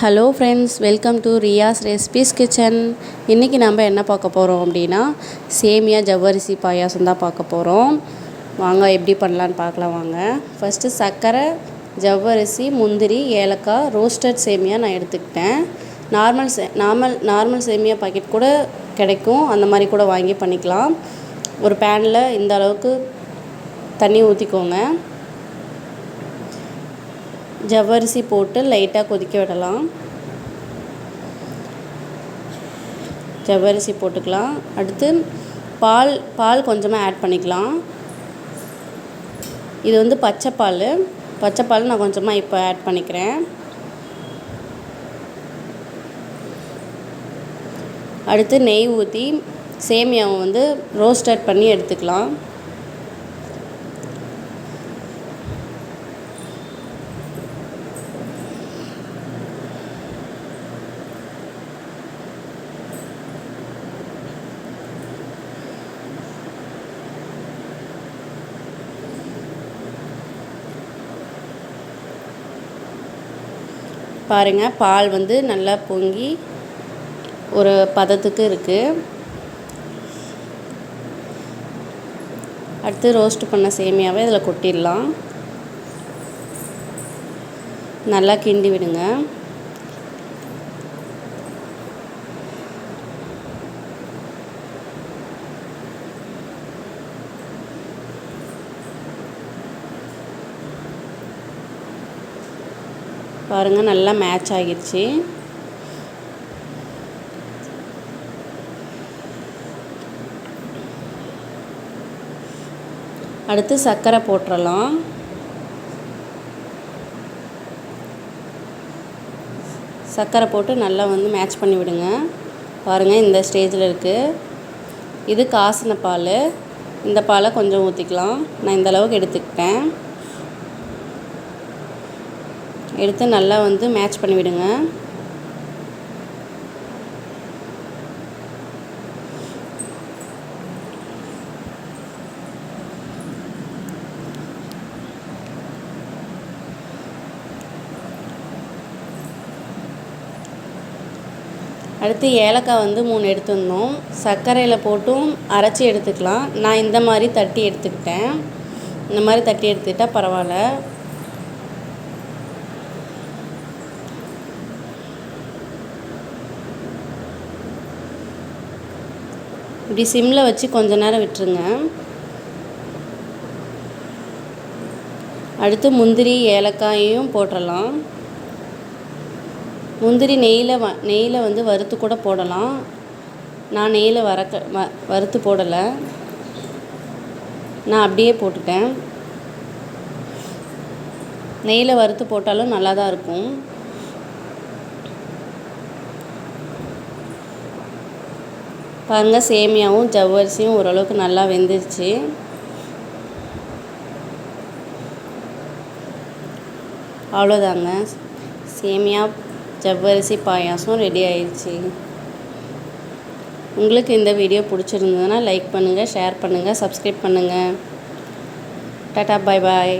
Hello friends welcome to Riyas recipes kitchen இன்றைக்கி நம்ம என்ன பார்க்க போகிறோம் அப்படின்னா சேமியா ஜவ்வரிசி பாயாசம் தான் பார்க்க போகிறோம் வாங்க எப்படி பண்ணலான்னு பார்க்கலாம் வாங்க. ஃபஸ்ட்டு சர்க்கரை ஜவ்வரிசி முந்திரி ஏலக்காய் ரோஸ்டட் சேமியா நான் எடுத்துக்கிட்டேன். நார்மல் சே நார்மல் நார்மல் சேமியா பாக்கெட் கூட கிடைக்கும். அந்த மாதிரி கூட வாங்கி பண்ணிக்கலாம். ஒரு பேனில் இந்த அளவுக்கு தண்ணி ஊற்றிக்கோங்க ஜவ்வரிசி போட்டு லைட்டாக கொதிக்க விடலாம். ஜவ்வரிசி போட்டுக்கலாம். அடுத்து பால் பால் கொஞ்சமாக ஆட் பண்ணிக்கலாம். இது வந்து பச்சைப்பால் பச்சைப்பால் நான் கொஞ்சமாக இப்போ ஆட் பண்ணிக்கிறேன். அடுத்து நெய் ஊற்றி சேமியாவை வந்து ரோஸ்டட் பண்ணி எடுத்துக்கலாம். பாருங்கள் பால் வந்து நல்லா பொங்கி ஒரு பதத்துக்கு இருக்குது அடுத்து ரோஸ்ட் பண்ண சேமியாவை இதில் கொட்டிடலாம். நல்லா கிண்டி விடுங்க. பாருங்கள் நல்லா மேட்ச் ஆகிடுச்சு. அடுத்து சர்க்கரை போட்டுடலாம் சர்க்கரை போட்டு நல்லா வந்து மேட்ச் பண்ணி விடுங்க. பாருங்கள் இந்த ஸ்டேஜில் இருக்குது இது காசின பால். இந்த பாலை கொஞ்சம் ஊற்றிக்கலாம் நான் இந்த அளவுக்கு எடுத்துக்கிட்டேன். எடுத்து நல்லா வந்து மேட்ச் பண்ணிவிடுங்க. அடுத்து ஏலக்காய் வந்து மூணு எடுத்துருந்தோம். சர்க்கரையில் போட்டும் அரைச்சி எடுத்துக்கலாம். நான் இந்த மாதிரி தட்டி எடுத்துக்கிட்டேன். இந்த மாதிரி தட்டி எடுத்துக்கிட்டால் பரவாயில்ல. இப்படி சிம்மில் வச்சு கொஞ்ச நேரம் விட்டுருங்க. அடுத்து முந்திரி ஏலக்காயையும் போட்டுடலாம் முந்திரி நெய்யில் வ நெய்யில் வந்து வறுத்து கூட போடலாம். நான் நெய்யில் வரக்க வ வறுத்து போடலை. நான் அப்படியே போட்டுட்டேன். நெய்யில் வறுத்து போட்டாலும் நல்லா தான் இருக்கும். பாருங்கள் சேமியாவும் ஜவ்வரிசியும் ஓரளவுக்கு நல்லா வெந்துருச்சு. அவ்வளோதாங்க. சேமியா ஜவ்வரிசி பாயாசம் ரெடி ஆயிடுச்சு உங்களுக்கு இந்த வீடியோ பிடிச்சிருந்ததுன்னா லைக் பண்ணுங்கள் ஷேர் பண்ணுங்கள் சப்ஸ்கிரைப் பண்ணுங்கள் டாட்டா பாய் பாய்